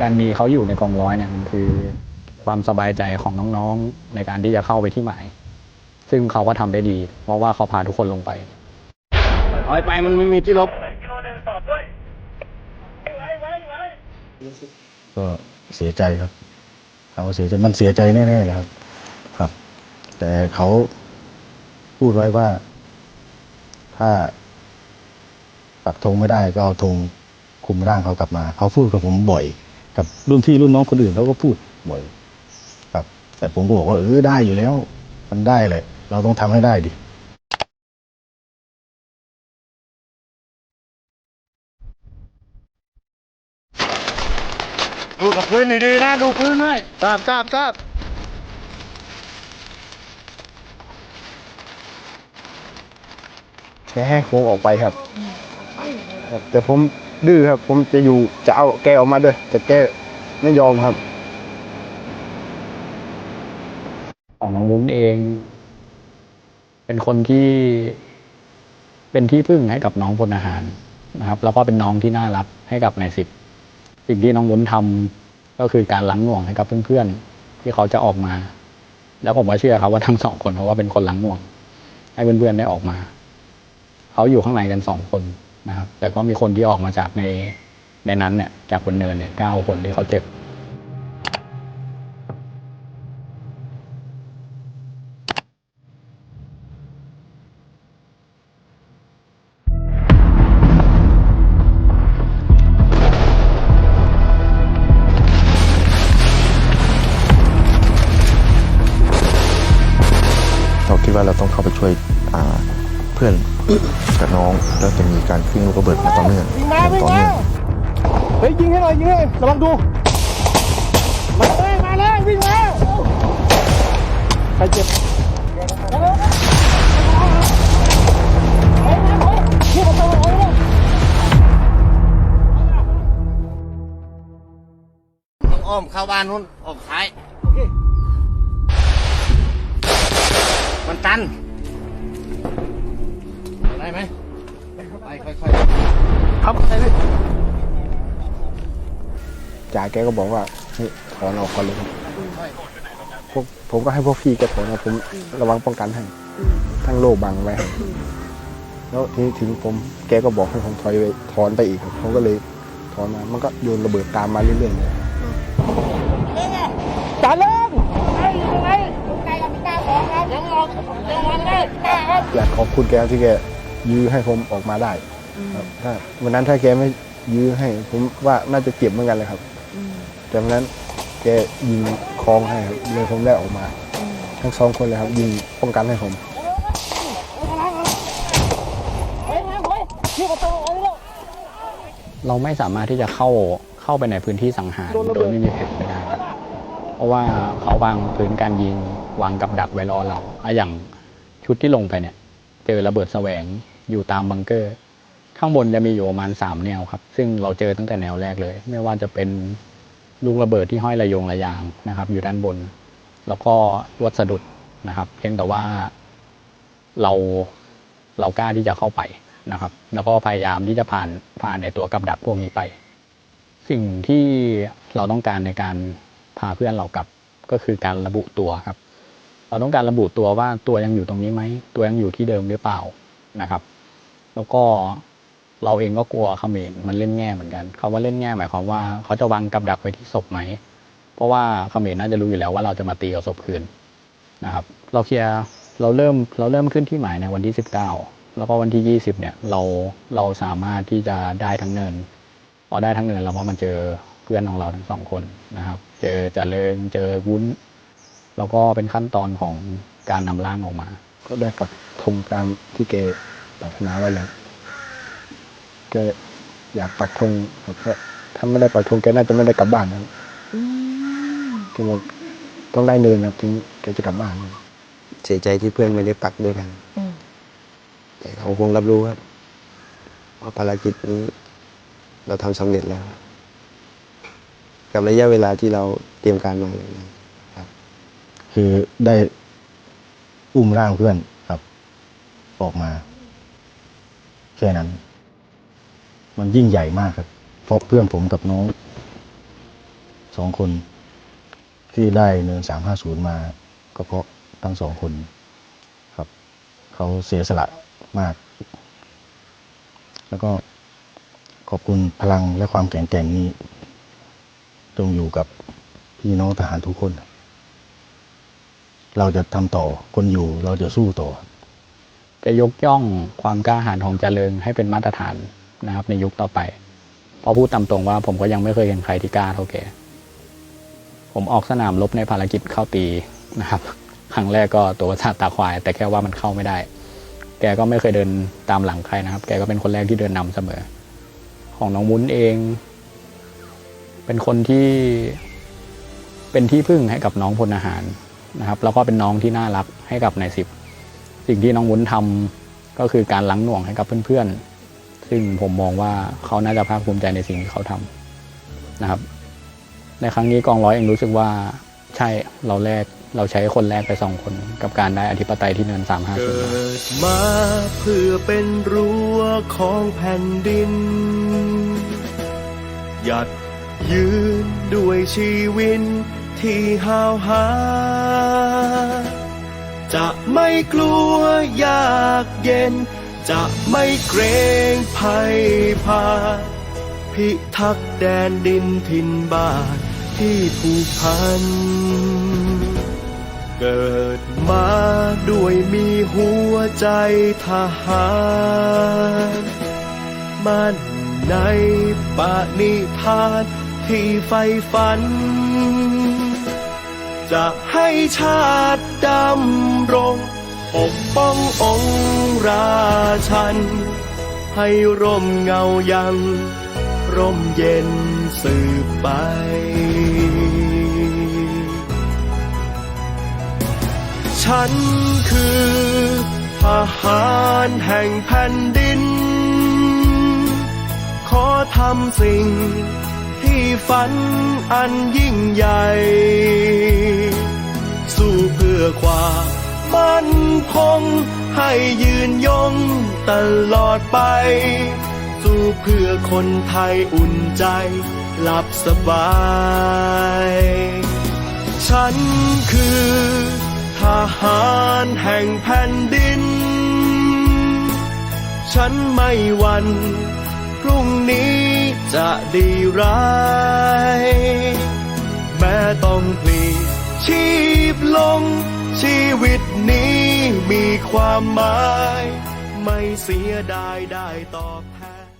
การมีเขาอยู่ในกองร้อยเนี่ยมันคือความสบายใจของน้องๆ ในการที่จะเข้าไปที่หมาย ซึ่งเขาก็ทำได้ดี เพราะว่าเขาพาทุกคนลงไปถอยไปมันไม่มีที่ลบ ก็เสียใจครับ เขาเสียใจมันเสียใจแน่ๆเลยครับ ครับ แต่เขาพูดไว้ว่า ถ้าปักธงไม่ได้ก็เอาธงคุมร่างเขากลับมา เขาพูดกับผมบ่อย กับรุ่นพี่รุ่นน้องคนอื่นเขาก็พูดบ่อยครับ แต่ผมก็บอกว่าเออได้อยู่แล้ว มันได้เลย เราต้องทำให้ได้ดิดูกับพื้นดีๆนะดูพื้นให้ทราบทราบทราบแกให้ผมออกไปครับครับแต่ผม ดื้อครับ ผมจะอยู่จะเอาแกออกมาด้วย แต่แกไม่ยอมครับของน้องวุ้นเอง เป็นคนที่เป็นที่พึ่งให้กับน้องพลอาหารนะครับ แล้วก็เป็นน้องที่น่ารักให้กับนายสิบสิ่งที่น้องวุ้นทำก็คือการล้างหน่วงให้กับเพื่อนๆที่เขาจะออกมา แล้วผมก็เชื่อครับว่าทั้งสองคนเพราะว่าเป็นคนล้างหน่วง ให้เพื่อนๆได้ออกมา เขาอยู่ข้างในกันสองคน นะครับ แต่ก็มีคนที่ออกมาจากในในนั้นเนี่ยจากบนเนินเนี่ยเก้าคนที่เขาเจ็บ เพื่อนกับน้องแล้วจะมีการขึ้นลูกระเบิดมาต่อเนื่องอย่างต่อเนื่องเฮ้ยยิงให้หน่อยยิงให้ระวังดูมาเลยมาเลยวิ่งมาใครเจ็บต้องอ้อมเข้าบ้านนู้นออกซ้ายมันตัน ๆครับใช่เลยจ่าแกก็บอกว่าเฮ้ยถอนออกก่อนเลยครับพวกผมก็ให้พวกพี่แกถอนนะผมระวังป้องกันให้ทั้งโล่บังไว้ให้แล้วทีนี้ถึงผมแกก็บอกให้ผมถอยไปถอนไปอีกครับผมก็เลยถอนมา มันก็โยนระเบิดตามมาเรื่อยๆเลยจ่าเล่งอยากขอบคุณแกที่แกยื้อให้ผมออกมาได้ ครับถ้าวันนั้นถ้าแกไม่ยื้อให้ ผมว่าน่าจะเจ็บเหมือนกันเลยครับแต่วันนั้นแกยิงคลองให้ครับเลยผมได้ออกมา ทั้งสองคนเลยครับ ยิงป้องกันให้ผม เราไม่สามารถที่จะเข้าเข้าไปในพื้นที่สังหารโดยไม่มีแผนไม่ได้ครับเพราะว่าเขาวางพื้นการยิงวางกับดักไว้รอเราอะอย่างชุดที่ลงไปเนี่ย เจอระเบิดแสวงอยู่ตามบังเกอร์ ข้างบนจะมีอยู่ประมาณสามแนวครับ ซึ่งเราเจอตั้งแต่แนวแรกเลย ไม่ว่าจะเป็นลูกระเบิดที่ห้อยระยงระยางนะครับ อยู่ด้านบน แล้วก็ลวดสะดุดนะครับเพียงแต่ว่าเราเรากล้าที่จะเข้าไปนะครับ แล้วก็พยายามที่จะผ่านผ่านในตัวกับดักพวกนี้ไป สิ่งที่เราต้องการในการพาเพื่อนเรากลับก็คือการระบุตัวครับ เราต้องการระบุตัวว่าตัวยังอยู่ตรงนี้ไหมตัวยังอยู่ที่เดิมหรือเปล่านะครับ แล้วก็ เราเองก็กลัวเขมรมันเล่นแง่เหมือนกันคาว่าเล่นแง่หมายความว่าเขาจะวางกับดักไว้ที่ศพไหม เพราะว่าเขมรน่าจะรู้อยู่แล้วว่าเราจะมาตีเอาศพคืนนะครับ เราเคลียร์เราเริ่มเราเริ่มขึ้นที่หมายในวันที่สิบเก้าแล้วก็วันที่ยี่สิบเนี่ยเราเราสามารถที่จะได้ทั้งเนินพอได้ทั้งเนินเราก็มาเจอเพื่อนของเราทั้งสองคนนะครับ เจอเริญเจอวุ้น แล้วก็เป็นขั้นตอนของการนำร่างออกมา ก็ได้ปักธงตามที่แกปรารถนาไว้แล้ว แกอยากปักธงผมก็ถ้าไม่ได้ปักธงแกน่าจะไม่ได้กลับบ้านนะแกบอกต้องได้เนินนะถึงแกจะกลับบ้านเสียใจที่เพื่อนไม่ได้ปักด้วยกันแต่เขาคงรับรู้ครับว่าภารกิจนี้ เราทำสำเร็จแล้ว กับระยะเวลาที่เราเตรียมการมาเลยนะคือได้อุ้มร่างเพื่อนครับ ออกมา แค่นั้น มันยิ่งใหญ่มากครับเพราะเพื่อนผมกับน้องสองคนที่ได้เนินสามห้าศูนย์มาก็เพราะทั้งสองคนครับ เขาเสียสละมาก แล้วก็ขอบคุณพลังและความแข็งแกร่งนี้จงอยู่กับพี่น้องทหารทุกคน เราจะทำต่อคนอยู่เราจะสู้ต่อ จะยกย่องความกล้าหาญของเจริญให้เป็นมาตรฐาน นะครับ ในยุคต่อไป เพราะพูดตามตรงว่าผมก็ยังไม่เคยเห็นใครที่กล้าเท่าแกผมออกสนามรบในภารกิจเข้าตีนะครับ ครั้งแรกก็ตัวประสาทตาควาย แต่แค่ว่ามันเข้าไม่ได้ แกก็ไม่เคยเดินตามหลังใครนะครับ แกก็เป็นคนแรกที่เดินนำเสมอ ของน้องวุ้นเอง เป็นคนที่เป็นที่พึ่งให้กับน้องพลทหารนะครับ แล้วก็เป็นน้องที่น่ารักให้กับนายสิบ สิ่งที่น้องวุ้นทำก็คือการล้างหน่วงให้กับเพื่อนๆ ซึ่งผมมองว่าเขาน่าจะภาคภูมิใจในสิ่งที่เขาทำนะครับ ในครั้งนี้กองร้อยเองรู้สึกว่าใช่เราแรกเราใช้คนแรกไปสองคน กับการได้อธิปไตยที่เนินสามห้าเกิดมาเพื่อเป็นรั้วของแผ่นดิน หยัดยืนด้วยชีวิตที่ห้าวหา จะไม่กลัวยากเย็น จะไม่เกรงภัยพา พิทักษ์แดนดินถิ่นบ้านที่ผูกพัน เกิดมาด้วยมีหัวใจทหารมันในปณิธานที่ไฟฝัน จะให้ชาติดำรง ปกป้ององค์ราชัน ให้ร่มเงายัง ร่มเย็นสืบไป ฉันคือทหารแห่งแผ่นดิน ขอทำสิ่งที่ฝันอันยิ่งใหญ่ สู้เพื่อความ มั่นคง ให้ยืนยงตลอดไป สู้เพื่อคนไทยอุ่นใจ หลับสบาย ฉันคือ ทหารแห่งแผ่นดิน ฉันไม่หวันพรุ่งนี้จะดีร้าย แม้ต้องพลี ชีพลง ชีวิตนี้มีความหมาย ไม่เสียดายได้ตอบ